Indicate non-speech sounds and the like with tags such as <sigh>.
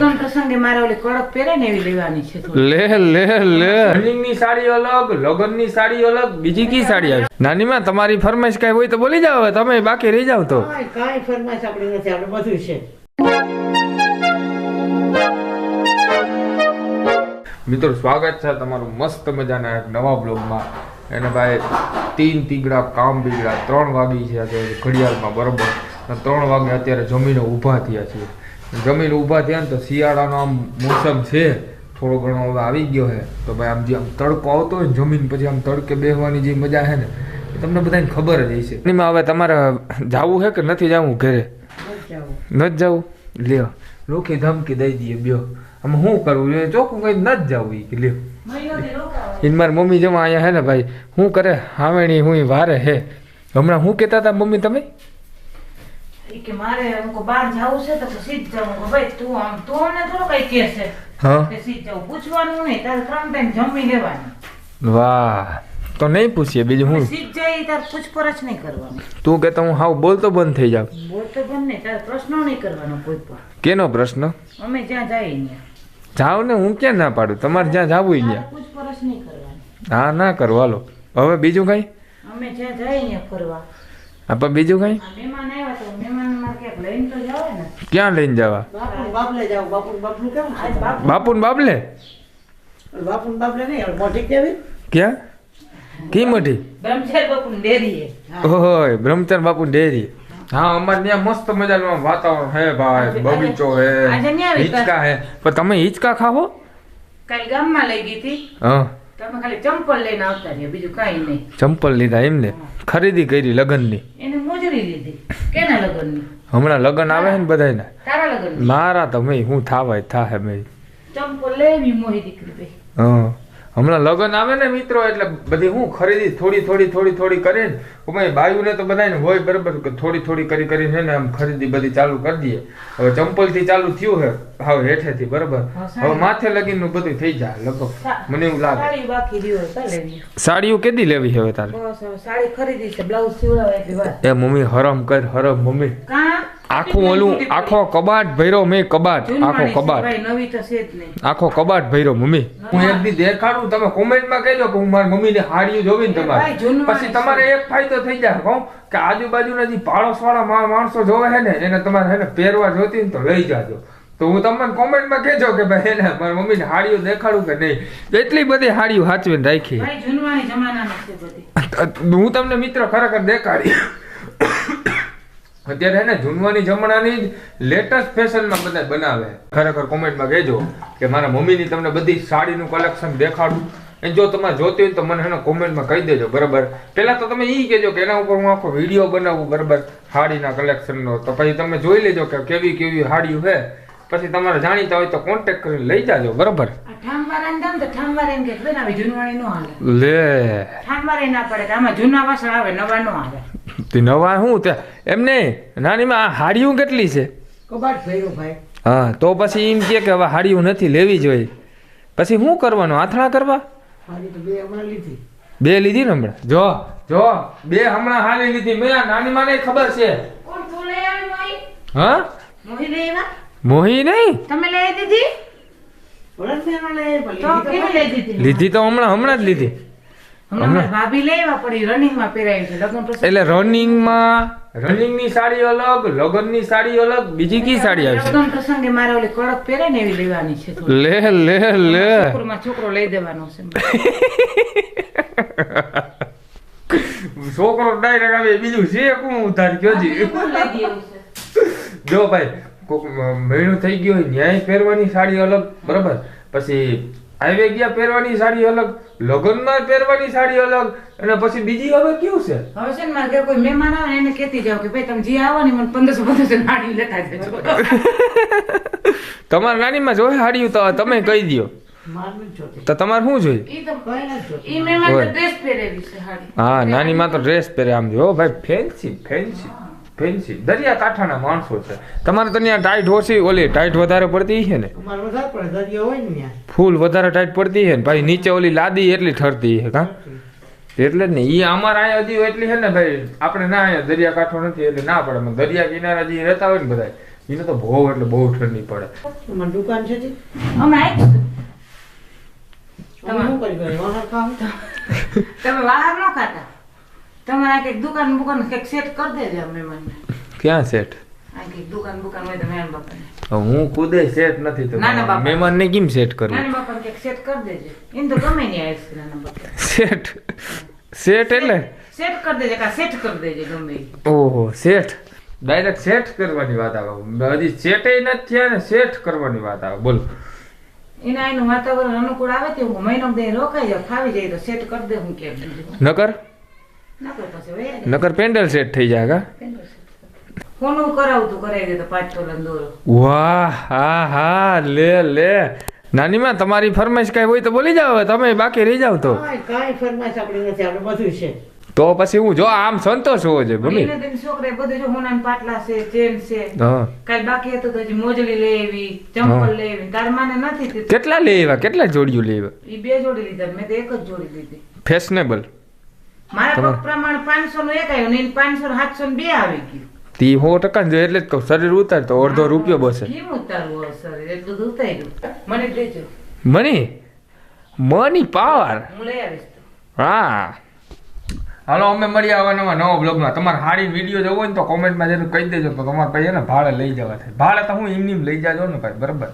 લગ્ન પ્રસંગે મારે ઓલી કડક પહેરે ને એવી લેવાની છે. લે લે લે. રનિંગની સાડી અલગ લગનની સાડી અલગ બીજી કી સાડી આવી નાનીમાં તમારી ફરમાઈશ કઈ હોય તો બોલી જાઓ તમે બાકી રહી જાવ તો. કાંઈ કાંઈ ફરમાઈશ આપણી નથી આપણે બધું છે. મિત્રો સ્વાગત છે તમારું મસ્ત મજાના એક નવા બ્લોગમાં. એને ભાઈ તીન તીગડા કામ બીગડા ત્રણ વાગી છે ઘડિયાળમાં બરોબર. ત્રણ વાગે અત્યારે જમીને ઊભા થયા છીએ. જમીને ઊભા થયા ને તો શિયાળાનો આમ મોસમ છે થોડો ઘણો હવે આવી ગયો છે. તો ભાઈ આમ જે આમ તડકો આવતો હોય ને જમીન પછી આમ તડકે બેસવાની જે મજા છે ને એ તમને બધાને ખબર જ હશે. એમાં હવે તમારે જવું છે કે નથી જવું ઘરે? નથી જવું. લ્યો રોકી ધમકી દઈ દઈએ બ્યો. આમ શું કરવું જોઈએ ચોખ્ખું કઈ નથી જવું એ કે લ્યો એને મારી મમ્મી જમા અહીંયા હે ને ભાઈ. શું કરે? હાવેણી હું વારે હે હમણાં શું કહેતા હતા મમ્મી તમે? કે મારે અમુક બહાર જવું છે તો પછી જ જાઉં. કે ભાઈ તું આમ તું અમને થોડો કઈ કે છે હા? કે સીધ જવું પૂછવાનું નહીં તારે ત્રણ ટાઈમ જમી લેવાની. વાહ. તો નહીં પૂછીએ બીજું હું? સીધ જઈ તાર પૂછપરછ નહીં કરવાની. તું કહેતો હું હાવ બોલતો બંધ થઈ જાવ. બોલતો બંધ નહીં તારે પ્રશ્નો નહીં કરવાનો કોઈ પણ. કેનો પ્રશ્ન? અમે જ્યાં જઈએ ત્યાં જાવ ને હું ક્યાં ના પાડું? તમારે જ્યાં જાવું ત્યાં પૂછપરછ નહીં કરવાની. હા ના કરો હાલો હવે બીજું કઈ? અમે જ્યાં જઈએ ફરવા. આપણે બીજું કઈ આ મહેમાન આવ્યા તો મહેમાનમાં ક્યાંક લઈને તો જાવે ને ક્યાં લઈને જવા? બાપુ બાપલે જાવ બાપુ બાપલું કેમ? આજ છે બાપ બાપુ ને બાપલે બાપુ બાપલે નહીં મોટી કેવી? ક્યાં? કી મોટી? બ્રહ્મચારી બાપુ ડેરીએ. ઓય બ્રહ્મચંદ બાપુ ડેરી હા અમારે ત્યાં મસ્ત મજાનું વાતાવરણ હે ભાઈ બગીચો હે હિચકા હે. પણ તમે હિંચકા ખાવો કાલ ગામમાં લઈ ગઈ હતી. હા. તમે ખાલી ચંપલ લઈને આવતા રહ્યા બીજું કાંઈ નહીં. ચંપલ લીધા એમને. ખરીદી કરી લગ્નની. એને મોજરી લીધી કેના લગ્નની? હમણાં લગ્ન આવે છે ને બધાયના? તારા મારા મારા તમે હું થાવાય થાહે મેં. ચંપલ લેવી મોહી દીકરી ભાઈ હા. હમણાં લગ્ન આવે ને મિત્રો એટલે બધી હું ખરીદી થોડી થોડી થોડી થોડી કરીને અમે બાયુને તો બધાને હોય બરાબર થોડી થોડી કરી કરીને છે ને આમ ખરીદી બધી ચાલુ કરી દઈએ. હવે ચંપલથી ચાલુ થયું હે હા હેઠેથી બરાબર. હવે માથે લગીનું બધું થઈ જાય લગભગ. મને એવું લાગે. સાડી બાકી લેવી સાડીઓ કેદી લેવી હવે તારે? સાડી ખરીદી છે બ્લાઉઝ સીવડાવવા એ મમ્મી હરમ કર હરમ મમ્મી. આખું ઓલું આખો કબાટ ભર્યો મેં કબાટ આખો કબાટ. નવી તો જ નહીં. આખો કબાટ ભર્યો મમ્મી. હું એક દી દેખાડું તમે કોમેન્ટમાં કહેજો કે હું મારી મમ્મીને હાડીઓ જોવી ને તમારે. પછી તમારે એક ફાયદો થઈ જાય કહું કે આજુબાજુના જે પાડોશ વાળા માણસો જોવે છે ને એને તમારે છે ને પહેરવા જોતી ને તો લઈ જાજો. તો હું તમને કોમેન્ટમાં કહેજો કે ભાઈ એને મારી મમ્મીને હાડીઓ દેખાડું કે નહીં. એટલી બધી હાડીઓ સાચવીને રાખી. ભાઈ જૂનવાણી જમાનાની છે બધી. હું તમને મિત્ર ખરેખર દેખાડી. અત્યારે હે ને જૂનવાની જમણાની જ લેટેસ્ટ ફેશનમાં બધા બનાવે. ખરેખર કોમેન્ટમાં કહેજો કે મારા મમ્મીની તમને બધી સાડીનું કલેક્શન દેખાડું. એ જો તમારે જોતી હોય તો મને એને કોમેન્ટમાં કહી દેજો બરાબર? પહેલાં તો તમે એ કહેજો કે એના ઉપર હું આખો વીડિયો બનાવું બરાબર? સાડીના કલેક્શનનો તો પછી તમે જોઈ લેજો કે કેવી કેવી સાડીઓ છે. પછી તમારે જાણીતા હોય તો કોન્ટેક્ટ કરીને લઈ જાજો બરાબર? લે. ના પડે આમાં જૂના વાસણ આવે નવા નો આવે. તે નવા શું તે એમ નહીં નાનીમાં આ હાડિયું કેટલી છે? કબાટ ભર્યો ભાઈ. હા તો પછી એમ કે કે હવે હાડિયું નથી લેવી જોઈએ. પછી શું કરવાનું? આથણા કરવા? બે લીધી. ને હમણાં? જો જો બે હમણાં હાલી લીધી. મેં નાની માને ખબર છે. કોણ તું લઈ આવી મોહી? હા? મોહી લઈ આવ્યા? મોહી નહીં? તમે લઈ દીધી લીધી તો હમણાં હમણાં જ લીધી. રનિંગમાં પહેરાવી છે. લગ્ન રનિંગની સાડી અલગ સાડી અલગ બીજી કી સાડી આવશે? લગ્ન પ્રસંગે મારે ઓલી કડક પહેરે ને એવી લેવાની છે લે લે લે. છોકરો લઈ દેવાનો છે. <laughs> છોકરો ડાયરેક્ટ આવે બીજું છે કોણ ઉધાર કયો જી. જો ભાઈ કોક મહિનું થઈ ગયું ન્યાય પહેરવાની સાડી અલગ બરાબર? પછી હાઈવે ગયા પહેરવાની સાડી અલગ લગ્નમાં પહેરવાની સાડી અલગ અને પછી બીજી હવે કેવું છે? હવે છે ને મારે ઘરે કોઈ મહેમાન આવે ને એને કહેતી જાવ કે ભાઈ તમે જે આવો ને મને પંદરસો પંદરસો સાડી લેતા જજો. <laughs> તમારા નાનીમાં જોઈએ સાડી તો તમે કહી દો તો તમારે શું જોઈએ? હા નાની નાનીમાં તો ડ્રેસ પહેરે આમ જો. ભાઈ ફેન્સી ફેન્સી ફેન્સી દરિયા કાંઠાના માણસો છે. તમારે તો ત્યાં ટાઈટ ઓછી ઓલી ટાઈટ વધારે પડતી છે ને? અમારે વધારે પડે દરિયો હોય ને ત્યાં. ફૂલ વધારે ટાઈટ પડતી છે ને? ભાઈ નીચે ઓલી લાદી એટલી ઠરતી છે કા? એટલે જ ને એ અમારા અહીંયા હજી એટલી છે ને ભાઈ આપણે ના અહીંયા દરિયા કાંઠો નથી એટલે ના પડે. દરિયા કિનારા જે રહેતા હોય ને બધા એને તો બહુ એટલે બહુ ઠંડી પડે. દુકાન છે તમે શું કરી ગઈ? તમે બહાર ન ખાતા? તમારે આ કંઈક દુકાન બુકાન કંઈક સેટ કરી દેજો મહેમાનને ક્યાં સેટ દુકાન બુકાન હોય તો બાપાને. હું ખુદે સેટ નથી તો મહેમાન ને કેમ સેટ કરું નાના બાપા કંઈક સેટ કરી દેજો. એમ તો ગમે નહીં આવીશ નાના બાપા. સેટ સેટ એટલે? સેટ કરી દેજો કા સેટ કરી દેજો ગમે ઓહો સેટ ડાયરેક્ટ સેટ કરવાની વાત આવે. હજી સેટે નથી થયા ને સેટ કરવાની વાત આવે. બોલ. એના એનું વાતાવરણ અનુકૂળ આવે તે હું મહિનો દે રોકાઈ જાવ ફાવી જાય તો સેટ કરી દે હું કેમ નકર? નકર પેન્ડલ સેટ થઈ જાય કા? ફોનું કરાવતું કરાવી દે તો પાંચ તોલાનો દોરો. વાહ હા હા લે લે. નાનીમાં તમારી ફરમાઈશ કાંઈ હોય તો બોલી જાઓ હવે તમે બાકી રહી જાવ તો. કાંઈ- કાંઈ ફરમાઈશ આપણી નથી આપણે બધું છે. તો પછી હું જો આમ સંતોષ હોવો જોઈએ મમ્મી એને બધું જો હોનાના પાટલા છે ચેન છે. હા. બાકી હતું તો મોજડી લઈ આવી ચંપલ લઈ આવી. તાર માને નથી કેટલા લઈ આવ્યા? કેટલા જોડિયું લઈ આવ્યા? ઈ બે જોડી લીધા મેં તો એક જ જોડી લીધી. ફેશનેબલ મારા તમારે- પગ પ્રમાણે પાંચસો નું એક આવ્યું ને પાંચસો સાતસો નું બે આવી ગયું. તી સો ટકા જ એટલે જ કહું શરીર ઉતાર તો અડધો રૂપિયો બસે. કેમ ઉતારવું શરીર? એટલું ઉતાર્યું. મને દેજો મની? Money power? હું લઈ આવીશ હા. હાલો અમે મળીએ આવા નવા બ્લોગમાં તમારે હારી વીડિયો જોવો હોય ને તો કોમેન્ટમાં જઈને કહી દેજો તો તમારે પછી ને ભાડે લઈ જવા થાય. ભાડે તો હું એમની લઈ જાજો ને ભાઈ બરાબર?